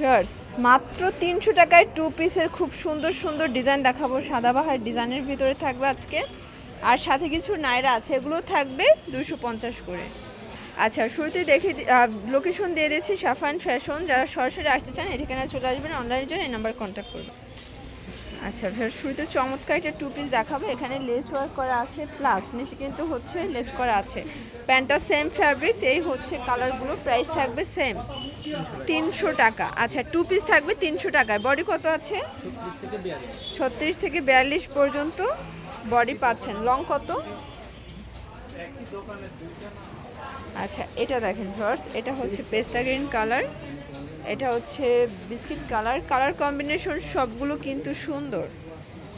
Shorts মাত্র তিনশো টাকায় টু পিসের খুব সুন্দর সুন্দর ডিজাইন দেখাবো। সাদাবাহার ডিজাইনের ভিতরে থাকবে আজকে। আর সাথে কিছু নায়রা আছে, এগুলো থাকবে দুশো পঞ্চাশ করে। আচ্ছা শুরুতে দেখে লোকেশন দিয়ে দিয়েছি সাফান ফ্যাশন যারা সরাসরি আসতে চান ঠিকানায় চলে আসবেন। অনলাইনের জন্য এই নাম্বার কন্ট্যাক্ট করবেন। আচ্ছা ভাই শুরুতে চমৎকার একটা টু পিস দেখাবো। এখানে লেস ওয়ার্ক করা আছে প্লাস নিচে কিন্তু হচ্ছে লেস করা আছে। প্যান্টটা সেম ফ্যাব্রিক এই হচ্ছে কালারগুলো প্রাইস থাকবে সেম তিনশো টাকা। আচ্ছা টু পিস থাকবে তিনশো টাকায়। বডি কত আছে? ছত্রিশ থেকে বিয়াল্লিশ পর্যন্ত বডি পাচ্ছেন। লং কত? আচ্ছা এটা দেখেন ফার্স্ট এটা হচ্ছে পেস্তা গ্রিন কালার এটা হচ্ছে বিস্কিট কালার। কালার কম্বিনেশন সবগুলো কিন্তু সুন্দর।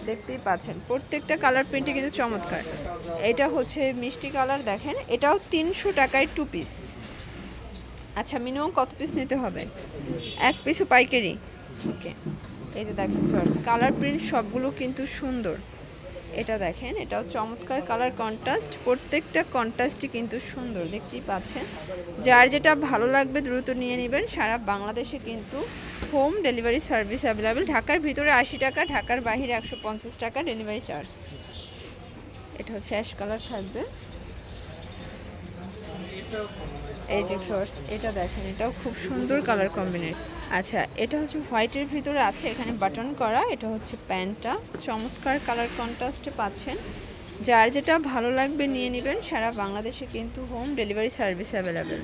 দেখতেই পাচ্ছেন, প্রত্যেকটা কালার প্রিন্টে কিন্তু চমৎকার। এটা হচ্ছে মিষ্টি কালার, দেখেন, এটাও তিনশো টাকায় টু পিস আচ্ছা মিনিমাম কত পিস নিতে হবে? এক পিসও পাইকারি? ওকে এই যে দেখেন ফার্স্ট কালার প্রিন্ট সবগুলো কিন্তু সুন্দর। এটা দেখেন, এটাও চমৎকার কালার কন্ট্রাস্ট প্রত্যেকটা কন্ট্রাস্টই কিন্তু সুন্দর, দেখতেই পাচ্ছেন। যার যেটা ভালো লাগবে দ্রুত নিয়ে নেবেন। সারা বাংলাদেশে কিন্তু হোম ডেলিভারি সার্ভিস অ্যাভেলেবেল ঢাকার ভিতরে আশি টাকা, ঢাকার বাইরে একশো পঞ্চাশ টাকা ডেলিভারি চার্জ এটা হচ্ছে অ্যাশ কালার থাকবে। এই যে ফ্লোর্স এটা দেখেন, এটাও খুব সুন্দর কালার কম্বিনেশন আচ্ছা এটা হচ্ছে হোয়াইটের ভিতরে আছে, এখানে বাটন করা, এটা হচ্ছে প্যান্টটা। চমৎকার কালার কন্ট্রাস্টে পাচ্ছেন। যার যেটা ভালো লাগবে নিয়ে নেবেন, সারা বাংলাদেশে কিন্তু হোম ডেলিভারি সার্ভিস অ্যাভেলেবেল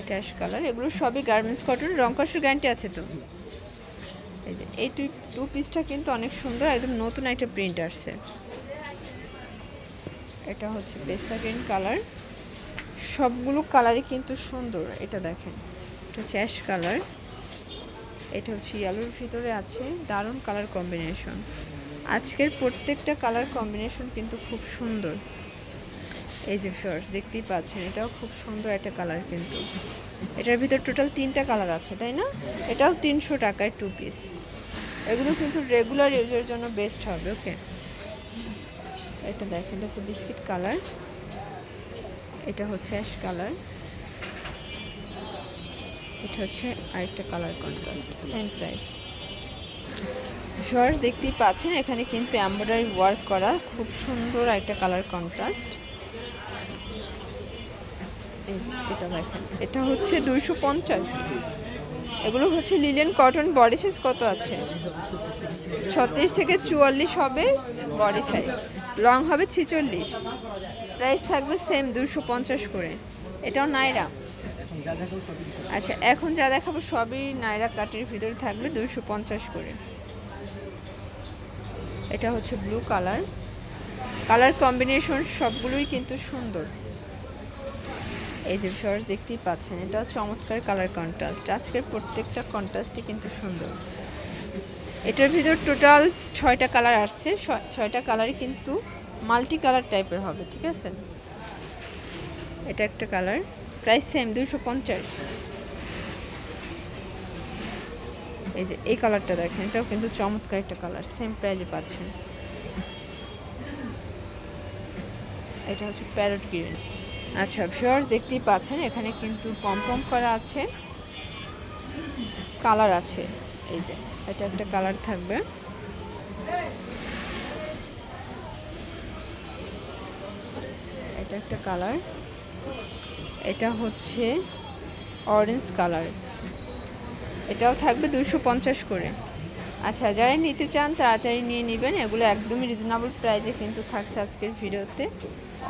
এটা অ্যাশ কালার এগুলো সবই গার্মেন্টস কটন রং কষের গ্যারান্টি আছে তো। এই যে, এই টু টু পিসটা কিন্তু অনেক সুন্দর, একদম নতুন একটা প্রিন্ট আসছে। এটা হচ্ছে পেস্তা গ্রিন কালার সবগুলো কালারই কিন্তু সুন্দর, এটা দেখেন। এটা হচ্ছে অ্যাশ কালার এটা হচ্ছে ইয়েলোর ভিতরে আছে, দারুণ কালার কম্বিনেশন আজকের প্রত্যেকটা কালার কম্বিনেশন কিন্তু খুব সুন্দর। এই যে শর্টস দেখতেই পাচ্ছেন, এটাও খুব সুন্দর একটা কালার কিন্তু। এটার ভিতর টোটাল তিনটা কালার আছে, তাই না? এটাও তিনশো টাকায় টু পিস এগুলো কিন্তু রেগুলার ইউজের জন্য বেস্ট হবে ওকে এটা দেখেন, এটা হচ্ছে বিস্কিট কালার এটা হচ্ছে অ্যাশ কালার। এটা হচ্ছে আরেকটা colour contrast same price shorts দেখতেই পাচ্ছেন, এখানে কিন্তু এমব্রয়ডারি ওয়ার্ক করা খুব সুন্দর একটা কালার কন্ট্রাস্ট এটা দেখেন, এটা হচ্ছে দুইশো পঞ্চাশ। এগুলো হচ্ছে লিলেন কটন বডি সাইজ কত আছে? ছত্রিশ থেকে চুয়াল্লিশ হবে বডি সাইজ লং হবে ছিচল্লিশ। প্রাইস থাকবে সেম দুশো পঞ্চাশ করে। এটাও নাইরা। আচ্ছা এখন যা দেখাবো সবই নাইরা কাটের ভিতরে থাকবে দুশো পঞ্চাশ করে। এটা হচ্ছে ব্লু কালার কালার কম্বিনেশন সবগুলোই কিন্তু সুন্দর। এই যে শর্টস দেখতেই পাচ্ছেন এটা চমৎকার কালার কন্ট্রাস্ট আজকের প্রত্যেকটা কন্ট্রাস্টই কিন্তু সুন্দর। এটার ভিতর টোটাল ছয়টা কালার আসছে। ছয়টা কালারই কিন্তু মাল্টি কালার টাইপের হবে, ঠিক আছে? এটা একটা কালার প্রাইস সেম দুশো পঞ্চাশ। এই যে, এই কালারটা দেখেন, এটাও কিন্তু চমৎকার একটা কালার সেম প্রাইজে পাচ্ছেন। এটা হচ্ছে প্যারট গ্রিন আচ্ছা ভিউয়ার্স দেখতেই পাচ্ছেন, এখানে কিন্তু পম করা আছে কালার আছে। এই যে, এটা একটা কালার থাকবে। এটা একটা কালার। এটা হচ্ছে অরেঞ্জ কালার। এটাও থাকবে দুশো পঞ্চাশ করে। আচ্ছা যারা নিতে চান তাড়াতাড়ি নিয়ে নেবেন। এগুলো একদমই রিজনেবল প্রাইজে কিন্তু থাকছে আজকের ভিডিওতে।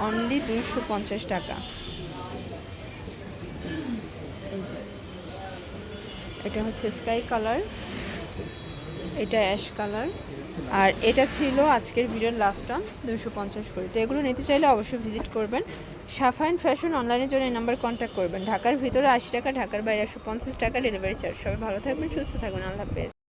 অনলি দুশো পঞ্চাশ টাকা এই যে এটা হচ্ছে স্কাই কালার, এটা অ্যাশ কালার। আর এটা ছিল আজকের ভিডিওর লাস্ট টান দুশো পঞ্চাশ করে। তো এগুলো নিতে চাইলে অবশ্যই ভিজিট করবেন। সাফাইন ফ্যাশন অনলাইনের জন্য এই নাম্বার কন্ট্যাক্ট করবেন। ঢাকার ভিতরে আশি টাকা, ঢাকার বাইরে একশো পঞ্চাশ টাকা ডেলিভারি চার্জ সবাই ভালো থাকবেন, সুস্থ থাকবেন। আল্লাহ হাফেজ।